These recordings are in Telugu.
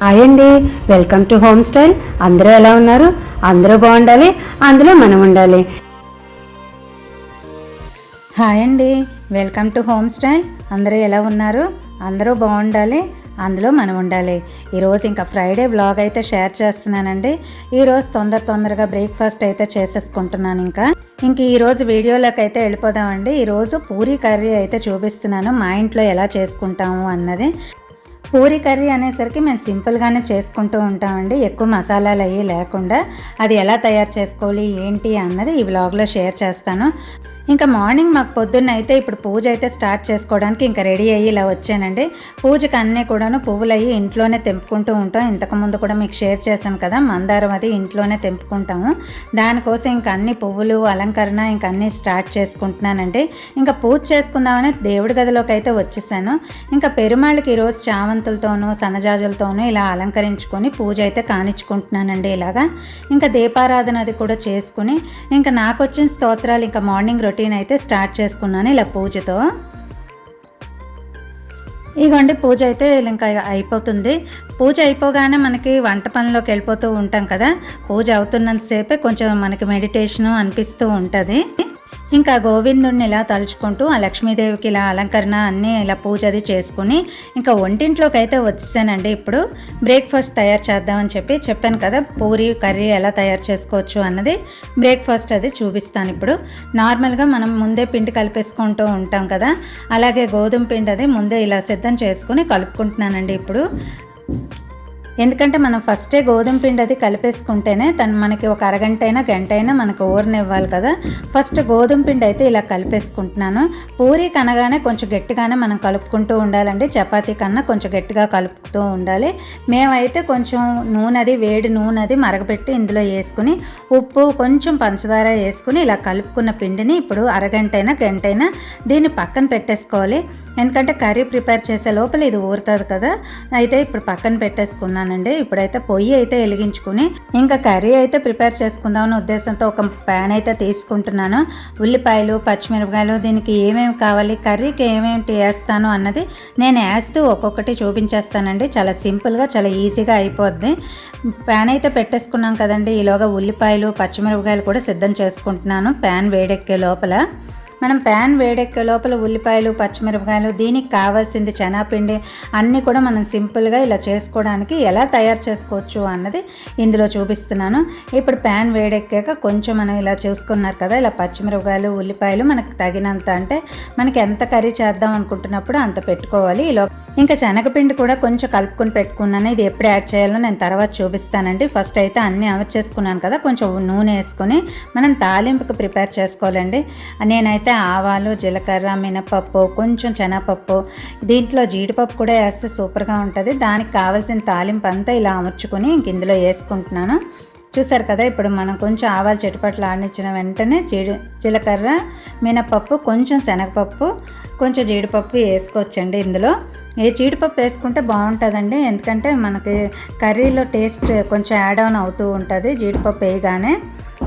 హాయ్ అండి వెల్కమ్ టు హోమ్ స్టైల్ అందరూ ఎలా ఉన్నారు? అందరూ బాగుండాలి అందులో మనం ఉండాలి. హాయ్ అండి వెల్కమ్ టు హోమ్ స్టైల్ అందరూ ఎలా ఉన్నారు? అందరూ బాగుండాలి అందులో మనం ఉండాలి. ఈరోజు ఇంకా ఫ్రైడే వ్లాగ్ అయితే షేర్ చేస్తున్నానండి. ఈరోజు తొందర తొందరగా బ్రేక్ఫాస్ట్ అయితే చేసేసుకుంటున్నాను ఇంకా. ఇంక ఈరోజు వీడియోలోకి అయితే వెళ్ళిపోదామండి. ఈరోజు పూరీ కర్రీ అయితే చూపిస్తున్నాను మా ఇంట్లో ఎలా చేసుకుంటాము అన్నది. పూరి కర్రీ అనేసరికి మేము సింపుల్గానే చేసుకుంటూ ఉంటామండి. ఎక్కువ మసాలాలు అయ్యి లేకుండా అది ఎలా తయారు చేసుకోవాలి ఏంటి అన్నది ఈ వ్లాగ్లో షేర్ చేస్తాను. ఇంకా మార్నింగ్ మాకు పొద్దున్న అయితే ఇప్పుడు పూజ అయితే స్టార్ట్ చేసుకోవడానికి ఇంకా రెడీ అయ్యి ఇలా వచ్చానండి. పూజకి అన్నీ కూడాను పువ్వులు అయ్యి ఇంట్లోనే తెంపుకుంటూ ఉంటాం. ఇంతకుముందు కూడా మీకు షేర్ చేశాను కదా మందారం అది ఇంట్లోనే తెంపుకుంటాము. దానికోసం ఇంకా అన్ని పువ్వులు అలంకరణ ఇంకా అన్నీ స్టార్ట్ చేసుకుంటున్నానండి. ఇంకా పూజ చేసుకుందామని దేవుడి గదిలోకి అయితే వచ్చేసాను. ఇంకా పెరుమాళ్ళకి ఈరోజు చామంతులతోనూ సన్నజాజులతోనూ ఇలా అలంకరించుకొని పూజ అయితే కానిచ్చుకుంటున్నానండి ఇలాగా. ఇంకా దీపారాధన అది కూడా చేసుకుని ఇంకా నాకు వచ్చిన స్తోత్రాలు ఇంకా మార్నింగ్ రొట్టె రొటీన్ అయితే స్టార్ట్ చేసుకున్నాను ఇలా పూజతో. ఇగోండి పూజ అయితే ఇంకా అయిపోతుంది. పూజ అయిపోగానే మనకి వంట పనిలోకి వెళ్ళిపోతూ ఉంటాం కదా. పూజ అవుతున్నంతసేపే కొంచెం మనకి మెడిటేషను అనిపిస్తూ ఉంటుంది. ఇంకా గోవిందుడిని ఇలా తలుచుకుంటూ ఆ లక్ష్మీదేవికి ఇలా అలంకరణ అన్నీ ఇలా పూజ అది చేసుకుని ఇంకా వంటింట్లోకి అయితే వచ్చేసానండి ఇప్పుడు. బ్రేక్ఫాస్ట్ తయారు చేద్దామని చెప్పి చెప్పాను కదా పూరి కర్రీ ఎలా తయారు చేసుకోవచ్చు అన్నది బ్రేక్ఫాస్ట్ అది చూపిస్తాను ఇప్పుడు. నార్మల్గా మనం ముందే పిండి కలిపేసుకుంటూ ఉంటాం కదా అలాగే గోధుమ పిండి అది ముందే ఇలా సిద్ధం చేసుకుని కలుపుకుంటున్నానండి ఇప్పుడు. ఎందుకంటే మనం ఫస్టే గోధుమ పిండి అది కలిపేసుకుంటేనే తను మనకి ఒక అరగంట అయినా గంట అయినా మనకు ఊరనివ్వాలి కదా. ఫస్ట్ గోధుమ పిండి అయితే ఇలా కలిపేసుకుంటున్నాను. పూరి కనగానే కొంచెం గట్టిగానే మనం కలుపుకుంటూ ఉండాలండి. చపాతీ కన్నా కొంచెం గట్టిగా కలుపుతూ ఉండాలి. మేమైతే కొంచెం నూనె అది వేడి నూనె అది మరగపెట్టి ఇందులో వేసుకుని ఉప్పు కొంచెం పంచదార వేసుకుని ఇలా కలుపుకున్న పిండిని ఇప్పుడు అరగంట అయినా గంట అయినా దీన్ని పక్కన పెట్టేసుకోవాలి. ఎందుకంటే కర్రీ ప్రిపేర్ చేసే లోపల ఇది ఊరుతుంది కదా. అయితే ఇప్పుడు పక్కన పెట్టేసుకున్నాను. పెట్టేసుకున్నానండి ఇప్పుడైతే పొయ్యి అయితే వెలిగించుకుని ఇంకా కర్రీ అయితే ప్రిపేర్ చేసుకుందామని ఉద్దేశంతో ఒక ప్యాన్ అయితే తీసుకుంటున్నాను. ఉల్లిపాయలు పచ్చిమిరపకాయలు దీనికి ఏమేమి కావాలి కర్రీకి ఏమేమి వేస్తాను అన్నది నేను వేస్తూ ఒక్కొక్కటి చూపించేస్తానండి. చాలా సింపుల్గా చాలా ఈజీగా అయిపోద్ది. ప్యాన్ అయితే పెట్టేసుకున్నాం కదండి. ఈలోగా ఉల్లిపాయలు పచ్చిమిరపకాయలు కూడా సిద్ధం చేసుకుంటున్నాను. ప్యాన్ వేడెక్కే లోపల. మనం ప్యాన్ వేడెక్కే లోపల ఉల్లిపాయలు పచ్చిమిరపకాయలు దీనికి కావాల్సింది శనగపిండి అన్నీ కూడా మనం సింపుల్గా ఇలా చేసుకోవడానికి ఎలా తయారు చేసుకోవచ్చు అన్నది ఇందులో చూపిస్తున్నాను. ఇప్పుడు ప్యాన్ వేడెక్కాక కొంచెం మనం ఇలా చూసుకున్నారు కదా ఇలా పచ్చిమిరపకాయలు ఉల్లిపాయలు మనకు తగినంత అంటే మనకి ఎంత కర్రీ చేద్దాం అనుకుంటున్నప్పుడు అంత పెట్టుకోవాలి. ఇలా ఇంకా శనగపిండి కూడా కొంచెం కలుపుకొని పెట్టుకున్నాను. ఇది ఎప్పుడు యాడ్ చేయాలో నేను తర్వాత చూపిస్తానండి. ఫస్ట్ అయితే అన్నీ అమర్చేసుకున్నాను కదా కొంచెం నూనె వేసుకొని మనం తాలింపుకి ప్రిపేర్ చేసుకోవాలండి. నేనైతే ఆవాలు జీలకర్ర మినపప్పు కొంచెం శనగపప్పు దీంట్లో జీడిపప్పు కూడా వేస్తే సూపర్గా ఉంటుంది. దానికి కావాల్సిన తాలింపు అంతా ఇలా అమర్చుకొని ఇంక ఇందులో వేసుకుంటున్నాను. చూసారు కదా ఇప్పుడు మనం కొంచెం ఆవాలు చెట్టుపట్లు ఆడించిన వెంటనే జీడి జీలకర్ర మినపప్పు కొంచెం శనగపప్పు కొంచెం జీడిపప్పు వేసుకోవచ్చండి ఇందులో. ఏ జీడిపప్పు వేసుకుంటే బాగుంటుందండి. ఎందుకంటే మనకి కర్రీలో టేస్ట్ కొంచెం యాడ్ ఆన్ అవుతూ ఉంటుంది జీడిపప్పు వేయగానే.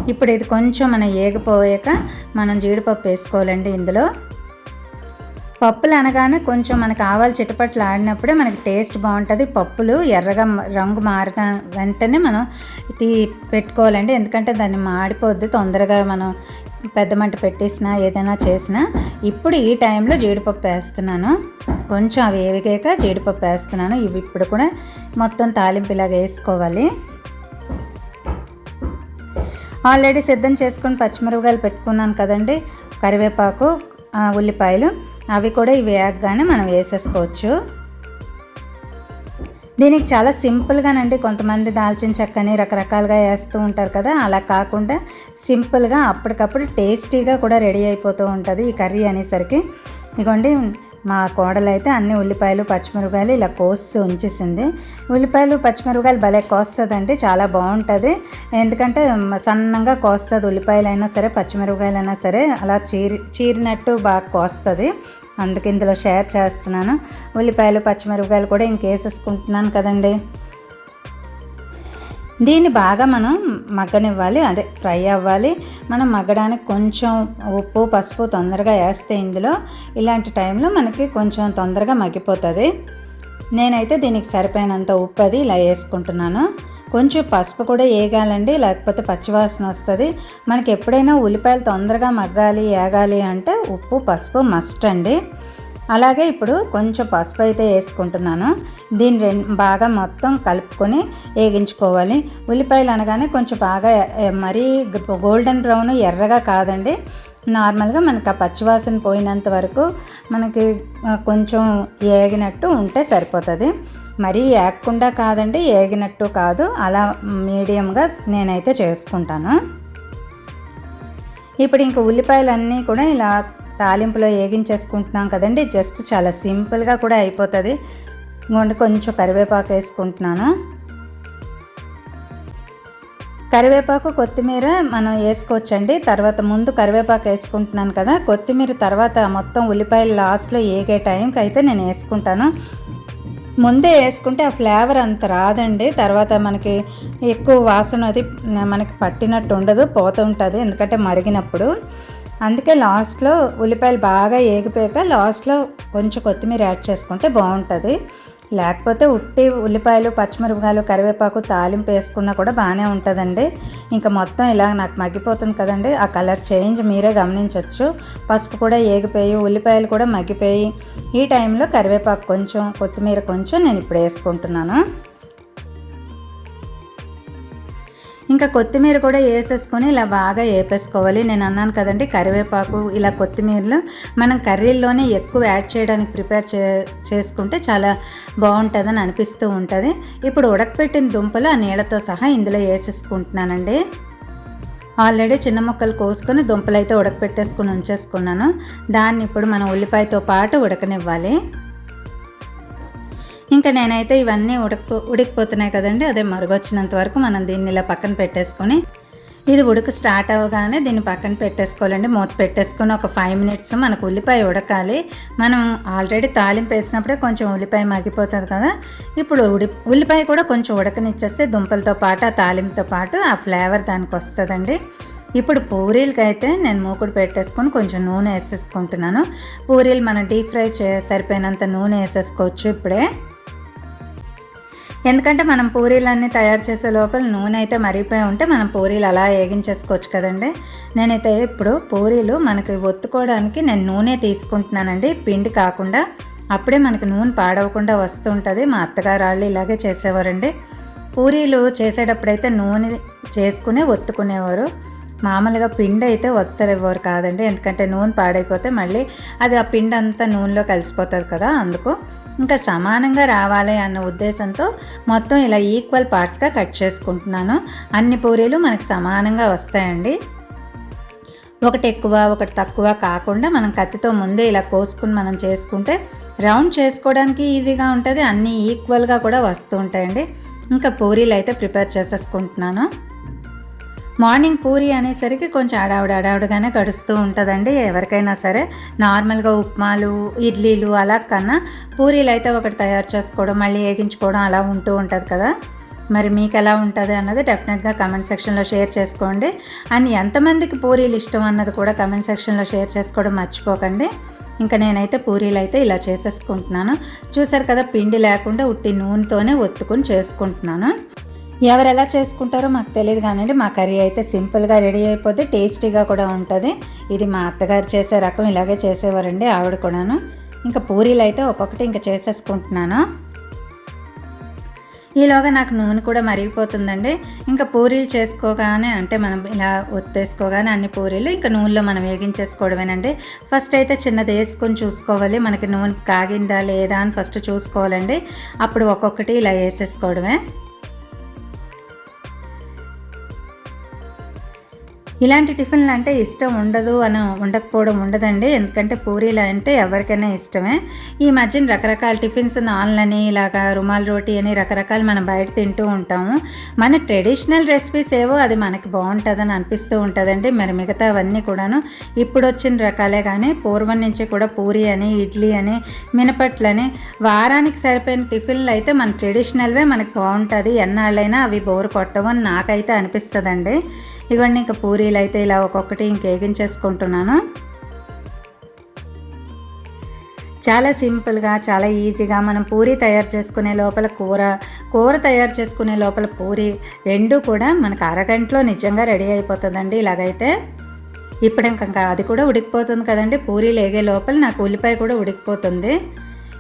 ఇప్పుడు ఇది కొంచెం మనం ఏగిపోయాక మనం జీడిపప్పు వేసుకోవాలండి ఇందులో. పప్పులు అనగానే కొంచెం మనకు ఆవాలు చిటపట్లు ఆడినప్పుడే మనకి టేస్ట్ బాగుంటుంది. పప్పులు ఎర్రగా రంగు మారిన వెంటనే మనం తీ పెట్టుకోవాలండి. ఎందుకంటే దాన్ని మాడిపోద్ది. తొందరగా మనం పెద్ద మంట పెట్టేసినా ఏదైనా చేసినా. ఇప్పుడు ఈ టైంలో జీడిపప్పు వేస్తున్నాను. కొంచెం అవి ఏవిగాక జీడిపప్పు వేస్తున్నాను. ఇవి ఇప్పుడు కూడా మొత్తం తాలింపు ఇలాగ వేసుకోవాలి. ఆల్రెడీ సిద్ధం చేసుకొని పచ్చిమిరపకాయలు పెట్టుకున్నాను కదండి. కరివేపాకు ఉల్లిపాయలు. అవి కూడా ఇవి వేయగానే మనం వేసేసుకోవచ్చు. దీనికి చాలా సింపుల్గానండి కొంతమంది దాల్చిన చెక్కని రకరకాలుగా వేస్తూ ఉంటారు కదా అలా కాకుండా సింపుల్గా అప్పటికప్పుడు టేస్టీగా కూడా రెడీ అయిపోతూ ఉంటుంది ఈ కర్రీ అనేసరికి. ఇదిగోండి మా కోడలు అయితే అన్ని ఉల్లిపాయలు పచ్చిమిరపకాయలు ఇలా కోసి ఉంచేసింది. ఉల్లిపాయలు పచ్చిమిరపకాయలు భలే కోస్తుందండి చాలా బాగుంటుంది. ఎందుకంటే సన్నంగా కోస్తుంది ఉల్లిపాయలు అయినా సరే పచ్చిమిరపకాయలు అయినా సరే అలా చీరి చీరినట్టు బాగా కోస్తుంది. అందుకే ఇందులో షేర్ చేస్తున్నాను. ఉల్లిపాయలు పచ్చిమిరపకాయలు కూడా ఇంకేసేసుకుంటున్నాను కదండి. దీన్ని బాగా మనం మగ్గనివ్వాలి. అదే ఫ్రై అవ్వాలి. మనం మగ్గడానికి కొంచెం ఉప్పు పసుపు తొందరగా వేస్తే ఇందులో ఇలాంటి టైంలో మనకి కొంచెం తొందరగా మగ్గిపోతుంది. నేనైతే దీనికి సరిపోయినంత ఉప్పు అది ఇలా వేసుకుంటున్నాను. కొంచెం పసుపు కూడా వేగాలండి లేకపోతే పచ్చివాసన వస్తుంది. మనకి ఎప్పుడైనా ఉల్లిపాయలు తొందరగా మగ్గాలి ఏగాలి అంటే ఉప్పు పసుపు మస్ట్ అండి. అలాగే ఇప్పుడు కొంచెం పసుపు అయితే వేసుకుంటున్నాను. దీన్ని రెండు బాగా మొత్తం కలుపుకొని వేగించుకోవాలి. ఉల్లిపాయలు అనగానే కొంచెం బాగా మరీ గోల్డెన్ బ్రౌన్ ఎర్రగా కాదండి. నార్మల్గా మనకు ఆ పచ్చివాసన పోయినంత వరకు మనకి కొంచెం ఏగినట్టు ఉంటే సరిపోతుంది. మరీ ఏగకుండా కాదండి ఏగినట్టు కాదు. అలా మీడియంగా నేనైతే చేసుకుంటాను. ఇప్పుడు ఇంక ఉల్లిపాయలన్నీ కూడా ఇలా తాలింపులో వేగించేసుకుంటున్నాం కదండి. జస్ట్ చాలా సింపుల్గా కూడా అయిపోతుంది. ఇంకోండి కొంచెం కరివేపాకు వేసుకుంటున్నాను. కరివేపాకు కొత్తిమీర మనం వేసుకోవచ్చండి. తర్వాత ముందు కరివేపాకు వేసుకుంటున్నాను కదా. కొత్తిమీర తర్వాత మొత్తం ఉల్లిపాయలు లాస్ట్లో ఏగే టైంకి అయితే నేను వేసుకుంటాను. ముందే వేసుకుంటే ఆ ఫ్లేవర్ అంత రాదండి. తర్వాత మనకి ఎక్కువ వాసన అది మనకి పట్టినట్టు ఉండదు పోతూ ఉంటుంది. ఎందుకంటే మరిగినప్పుడు. అందుకే లాస్ట్లో ఉల్లిపాయలు బాగా ఏగిపోయాక లాస్ట్లో కొంచెం కొత్తిమీర యాడ్ చేసుకుంటే బాగుంటుంది. లేకపోతే ఉట్టి ఉల్లిపాయలు పచ్చిమిరపకాయలు కరివేపాకు తాలింపు వేసుకున్నా కూడా బాగానే ఉంటుందండి. ఇంకా మొత్తం ఇలా నాకు మగ్గిపోతుంది కదండి. ఆ కలర్ చేంజ్ మీరే గమనించవచ్చు పసుపు కూడా ఏగిపోయి ఉల్లిపాయలు కూడా మగ్గిపోయి ఈ టైంలో కరివేపాకు కొంచెం కొత్తిమీర కొంచెం నేను ఇప్పుడు వేసుకుంటున్నాను. ఇంకా కొత్తిమీర కూడా వేసేసుకొని ఇలా బాగా వేపేసుకోవాలి. నేను అన్నాను కదండి కరివేపాకు ఇలా కొత్తిమీరలు మనం కర్రీల్లోనే ఎక్కువ యాడ్ చేయడానికి ప్రిపేర్ చే చేసుకుంటే చాలా బాగుంటుందని అనిపిస్తూ ఉంటుంది. ఇప్పుడు ఉడకపెట్టిన దుంపలు ఆ నీళ్ళతో సహా ఇందులో వేసేసుకుంటున్నానండి. ఆల్రెడీ చిన్న ముక్కలు కోసుకొని దుంపలు అయితే ఉడకపెట్టేసుకుని ఉంచేసుకున్నాను. దాన్ని ఇప్పుడు మనం ఉల్లిపాయతో పాటు ఉడకనివ్వాలి. ఇంకా నేనైతే ఇవన్నీ ఉడకపో ఉడికిపోతున్నాయి కదండి. అదే మరుగొచ్చినంత వరకు మనం దీన్ని ఇలా పక్కన పెట్టేసుకొని ఇది ఉడక స్టార్ట్ అవ్వగానే దీన్ని పక్కన పెట్టేసుకోవాలండి. మూత పెట్టేసుకొని ఒక ఫైవ్ మినిట్స్ మనకు ఉల్లిపాయ ఉడకాలి. మనం ఆల్రెడీ తాలింపు వేసినప్పుడే కొంచెం ఉల్లిపాయ మగ్గిపోతుంది కదా. ఇప్పుడు ఉడి ఉల్లిపాయ కూడా కొంచెం ఉడకనిచ్చేస్తే దుంపలతో పాటు ఆ తాలింపుతో పాటు ఆ ఫ్లేవర్ దానికి వస్తుందండి. ఇప్పుడు పూరీలకి అయితే నేను మూకుడు పెట్టేసుకొని కొంచెం నూనె వేసేసుకుంటున్నాను. పూరీలు మనం డీప్ ఫ్రై చే సరిపోయినంత నూనె వేసేసుకోవచ్చు ఇప్పుడే. ఎందుకంటే మనం పూరీలన్నీ తయారు చేసే లోపల నూనె అయితే మరిగిపోయి ఉంటే మనం పూరీలు అలా వేగించేసుకోవచ్చు కదండి. నేనైతే ఇప్పుడు పూరీలు మనకి ఒత్తుకోవడానికి నేను నూనె తీసుకుంటున్నానండి. పిండి కాకుండా అప్పుడే మనకి నూనె పాడవకుండా వస్తుంటుంది. మా అత్తగారు వాళ్ళు ఇలాగే చేసేవారండి. పూరీలు చేసేటప్పుడైతే నూనె చేసుకునే ఒత్తుకునేవారు. మామూలుగా పిండి అయితే ఒత్తరివ్వరు కాదండి. ఎందుకంటే నూనె పాడైపోతే మళ్ళీ అది ఆ పిండి అంతా నూనెలో కలిసిపోతుంది కదా అందుకు ఇంకా సమానంగా రావాలి అన్న ఉద్దేశంతో మొత్తం ఇలా ఈక్వల్ పార్ట్స్గా కట్ చేసుకుంటున్నాను. అన్ని పూరీలు మనకు సమానంగా వస్తాయండి. ఒకటి ఎక్కువ ఒకటి తక్కువ కాకుండా మనం కత్తితో ముందే ఇలా కోసుకుని మనం చేసుకుంటే రౌండ్ చేసుకోవడానికి ఈజీగా ఉంటుంది. అన్నీ ఈక్వల్గా కూడా వస్తూ ఉంటాయండి. ఇంకా పూరీలు అయితే ప్రిపేర్ చేసేసుకుంటున్నాను. మార్నింగ్ పూరి అనేసరికి కొంచెం అడావుడు అడావుడుగానే గడుస్తూ ఉంటుందండి. ఎవరికైనా సరే నార్మల్గా ఉప్మాలు ఇడ్లీలు అలా కన్నా పూరీలు అయితే ఒకటి తయారు చేసుకోవడం మళ్ళీ వేగించుకోవడం అలా ఉంటూ ఉంటుంది కదా. మరి మీకు ఎలా ఉంటుంది అన్నది డెఫినెట్గా కమెంట్ సెక్షన్లో షేర్ చేసుకోండి. అండ్ ఎంతమందికి పూరీలు ఇష్టం అన్నది కూడా కమెంట్ సెక్షన్లో షేర్ చేసుకోవడం మర్చిపోకండి. ఇంకా నేనైతే పూరీలు అయితే ఇలా చేసేసుకుంటున్నాను. చూసారు కదా పిండి లేకుండా ఉట్టి నూనెతోనే ఒత్తుకొని చేసుకుంటున్నాను. ఎవరు ఎలా చేసుకుంటారో మాకు తెలియదు కానివ్వండి మా కర్రీ అయితే సింపుల్గా రెడీ అయిపోతే టేస్టీగా కూడా ఉంటుంది. ఇది మా అత్తగారు చేసే రకం ఇలాగే చేసేవారండి ఆవిడ కూడాను. ఇంకా పూరీలు అయితే ఒక్కొక్కటి ఇంకా చేసేసుకుంటున్నాను. ఈలోగా నాకు నూనె కూడా మరిగిపోతుందండి. ఇంకా పూరీలు చేసుకోగానే అంటే మనం ఇలా ఒత్తేసుకోగానే అన్ని పూరీలు ఇంకా నూనెలో మనం వేగించేసుకోవడమేనండి. ఫస్ట్ అయితే చిన్నది వేసుకొని చూసుకోవాలి. మనకి నూనె కాగిందా లేదా అని ఫస్ట్ చూసుకోవాలండి. అప్పుడు ఒక్కొక్కటి ఇలా వేసేసుకోవడమే. ఇలాంటి టిఫిన్లు అంటే ఇష్టం ఉండదు అని ఉండకపోవడం ఉండదండి. ఎందుకంటే పూరీలు అంటే ఎవరికైనా ఇష్టమే. ఈ మధ్యన రకరకాల టిఫిన్స్ నాన్లని ఇలాగా రుమాల్ రోటీ అని రకరకాలు మనం బయట తింటూ ఉంటాము. మన ట్రెడిషనల్ రెసిపీస్ ఏవో అది మనకి బాగుంటుందని అనిపిస్తూ ఉంటుందండి. మరి మిగతా అవన్నీ కూడాను ఇప్పుడు వచ్చిన రకాలే కానీ పూర్వం నుంచి కూడా పూరి అని ఇడ్లీ అని మినపట్లని వారానికి సరిపోయిన టిఫిన్లు అయితే మన ట్రెడిషనల్వే మనకు బాగుంటుంది. ఎన్నాళ్ళైనా అవి బోరు కొట్టవు అని నాకైతే అనిపిస్తుందండి. ఇవన్నీ ఇంకా పూరీ అయితే ఇలా ఒక్కొక్కటి ఇంకేగించేసుకుంటున్నాను చాలా సింపుల్గా చాలా ఈజీగా మనం పూరి తయారు చేసుకునే లోపల కూర కూర తయారు చేసుకునే లోపల పూరి రెండు కూడా మనకు అరగంటలో నిజంగా రెడీ అయిపోతుందండి ఇలాగైతే. ఇప్పుడు ఇంకా అది కూడా ఉడికిపోతుంది కదండి పూరీ లేగే లోపల నాకు ఉల్లిపాయ కూడా ఉడికిపోతుంది.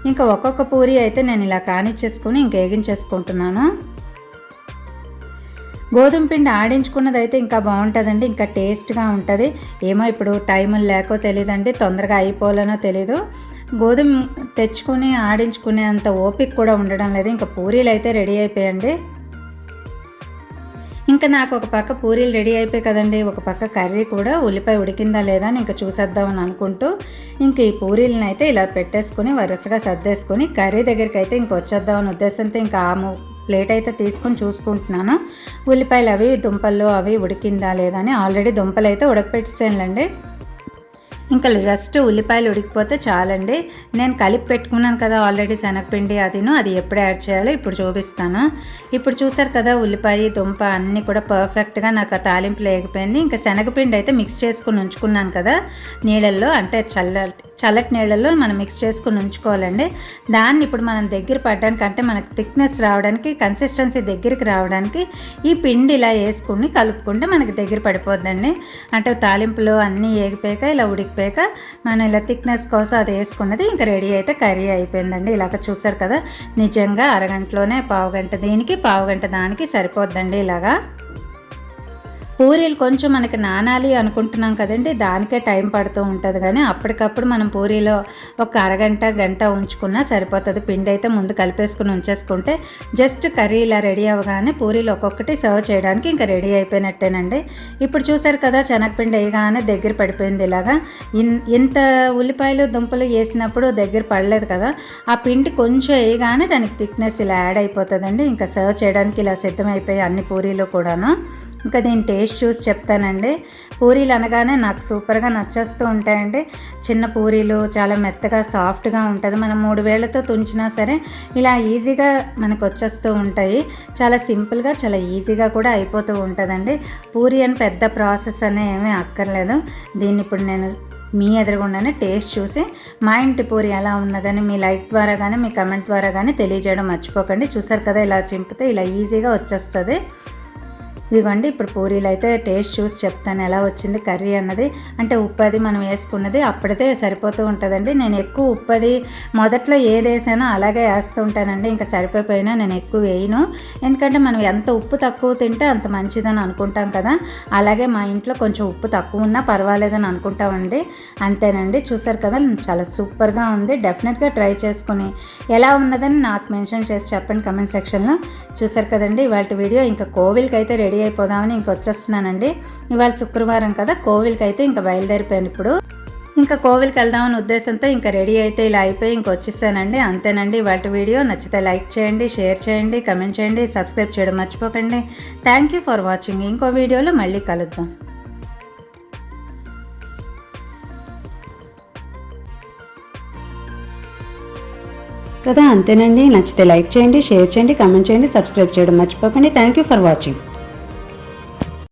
ఇంకా ఒక్కొక్క పూరి అయితే నేను ఇలా కానిచ్చేసుకుని ఇంకేగించేసుకుంటున్నాను వేగించేసుకుంటున్నాను. గోధుమ పిండి ఆడించుకున్నది అయితే ఇంకా బాగుంటుందండి ఇంకా టేస్ట్గా ఉంటుంది. ఏమో ఇప్పుడు టైం లేకో తెలియదండి తొందరగా అయిపోవాలనో తెలీదు. గోధుమ తెచ్చుకొని ఆడించుకునే అంత ఓపిక కూడా ఉండడం లేదు ఇంకా పూరీలు అయితే రెడీ అయిపోయండి. ఇంకా నాకు ఒక పక్క పూరీలు రెడీ అయిపోయి కదండి ఒక పక్క కర్రీ కూడా ఉల్లిపాయ ఉడికిందా లేదా అని ఇంకా చూసేద్దామని అనుకుంటూ ఇంక ఈ పూరీలను అయితే ఇలా పెట్టేసుకొని వరుసగా సర్దేసుకొని కర్రీ దగ్గరికి అయితే ఇంక వచ్చేద్దామని ఉద్దేశంతో ఇంకా ఆ ప్లేట్ అయితే తీసుకొని చూసుకుంటున్నాను. ఉల్లిపాయలు అవి దుంపలు అవి ఉడికిందా లేదా అని ఆల్రెడీ దుంపలు అయితే ఉడకపెట్టేసానులేండి ఇంకా జస్ట్ ఉల్లిపాయలు ఉడికిపోతే చాలండి. నేను కలిపి పెట్టుకున్నాను కదా ఆల్రెడీ శనగపిండి అదిను. అది ఎప్పుడు యాడ్ చేయాలో ఇప్పుడు చూపిస్తాను. ఇప్పుడు చూసారు కదా ఉల్లిపాయ దుంప అన్నీ కూడా పర్ఫెక్ట్గా నాకు ఆ తాలింపు లేకపోయింది. ఇంకా శనగపిండి అయితే మిక్స్ చేసుకుని ఉంచుకున్నాను కదా నీళ్ళల్లో. అంటే చల్ల చల్లటి నీళ్ళల్లో మనం మిక్స్ చేసుకుని ఉంచుకోవాలండి. దాన్ని ఇప్పుడు మనం దగ్గర పడడానికి అంటే మనకు థిక్నెస్ రావడానికి కన్సిస్టెన్సీ దగ్గరికి రావడానికి ఈ పిండి ఇలా వేసుకుని కలుపుకుంటే మనకి దగ్గర పడిపోద్దండి. అంటే తాలింపులు అన్నీ ఏగిపోయాక ఇలా ఉడికి ఉడికిపోయాక మనం ఇలా థిక్నెస్ కోసం అది వేసుకున్నది ఇంకా రెడీ అయితే కర్రీ అయిపోయిందండి. ఇలాగ చూసారు కదా? నిజంగా అరగంటలోనే పావు గంట దీనికి పావు గంట దానికి సరిపోద్దండి ఇలాగా. పూరీలు కొంచెం మనకి నానాలి అనుకుంటున్నాం కదండి దానికే టైం పడుతూ ఉంటుంది. కానీ అప్పటికప్పుడు మనం పూరీలో ఒక అరగంట గంట ఉంచుకున్నా సరిపోతుంది. పిండి అయితే ముందు కలిపేసుకుని ఉంచేసుకుంటే జస్ట్ కర్రీ ఇలా రెడీ అవ్వగానే పూరీలు ఒక్కొక్కటి సర్వ్ చేయడానికి ఇంకా రెడీ అయిపోయినట్టేనండి. ఇప్పుడు చూసారు కదా శనగపిండి వేయగానే దగ్గర పడిపోయింది ఇలాగా. ఇంత ఉల్లిపాయలు దుంపలు వేసినప్పుడు దగ్గర పడలేదు కదా. ఆ పిండి కొంచెం వేయగానే దానికి థిక్నెస్ ఇలా యాడ్ అయిపోతుందండి. ఇంకా సర్వ్ చేయడానికి ఇలా సిద్ధమైపోయి అన్ని పూరీలు కూడాను. ఇంకా దీని టేస్ట్ చూసి చెప్తానండి. పూరీలు అనగానే నాకు సూపర్గా నచ్చేస్తూ ఉంటాయండి. చిన్న పూరీలు చాలా మెత్తగా సాఫ్ట్గా ఉంటుంది. మనం మూడు వేళ్ళతో తుంచినా సరే ఇలా ఈజీగా మనకు వచ్చేస్తూ ఉంటాయి. చాలా సింపుల్గా చాలా ఈజీగా కూడా అయిపోతూ ఉంటుందండి. పూరి అని పెద్ద ప్రాసెస్ అనే ఏమీ అక్కర్లేదు. దీన్ని ఇప్పుడు నేను మీ ఎదురుగుండానే టేస్ట్ చూసి మా ఇంటి పూరి ఎలా ఉన్నదని మీ లైక్ ద్వారా కానీ మీ కమెంట్ ద్వారా కానీ తెలియజేయడం మర్చిపోకండి. చూసారు కదా ఇలా చింపితే ఇలా ఈజీగా వచ్చేస్తుంది. ఇదిగోండి ఇప్పుడు పూరీలు అయితే టేస్ట్ చూసి చెప్తాను ఎలా వచ్చింది కర్రీ అన్నది. అంటే ఉప్పు అది మనం వేసుకున్నది అప్పటిదే సరిపోతూ ఉంటుందండి. నేను ఎక్కువ ఉప్పు అది మొదట్లో ఏది వేసానో అలాగే వేస్తూ ఉంటానండి. ఇంకా సరిపోయినా నేను ఎక్కువ వేయను. ఎందుకంటే మనం ఎంత ఉప్పు తక్కువ తింటే అంత మంచిదని అనుకుంటాం కదా. అలాగే మా ఇంట్లో కొంచెం ఉప్పు తక్కువ ఉన్నా పర్వాలేదని అనుకుంటామండి. అంతేనండి. చూసారు కదా చాలా సూపర్గా ఉంది. డెఫినెట్గా ట్రై చేసుకుని ఎలా ఉన్నదని నాకు మెన్షన్ చేసి చెప్పండి కమెంట్ సెక్షన్లో. చూసారు కదండి ఇవాళ వీడియో. ఇంకా కోవిల్కి అయితే రెడీ రెడీ అయిపోదామని ఇంక వచ్చేస్తున్నానండి. ఇవాళ శుక్రవారం కదా కోవిల్కి అయితే ఇంకా బయలుదేరిపోయాను ఇప్పుడు. ఇంకా కోవిల్కి వెళ్దామని ఉద్దేశంతో ఇంకా రెడీ అయితే ఇలా అయిపోయి ఇంక వచ్చేసానండి. అంతేనండి వాటి వీడియో. నచ్చితే లైక్ చేయండి షేర్ చేయండి కమెంట్ చేయండి సబ్స్క్రైబ్ చేయడం మర్చిపోకండి. Thank you for watching. ఇంకో వీడియోలో మళ్ళీ కలుద్దాం. కదా అంతేనండి. నచ్చితే లైక్ చేయండి షేర్ చేయండి కమెంట్ చేయండి సబ్స్క్రైబ్ చేయడం మర్చిపోకండి. Thank you for watching.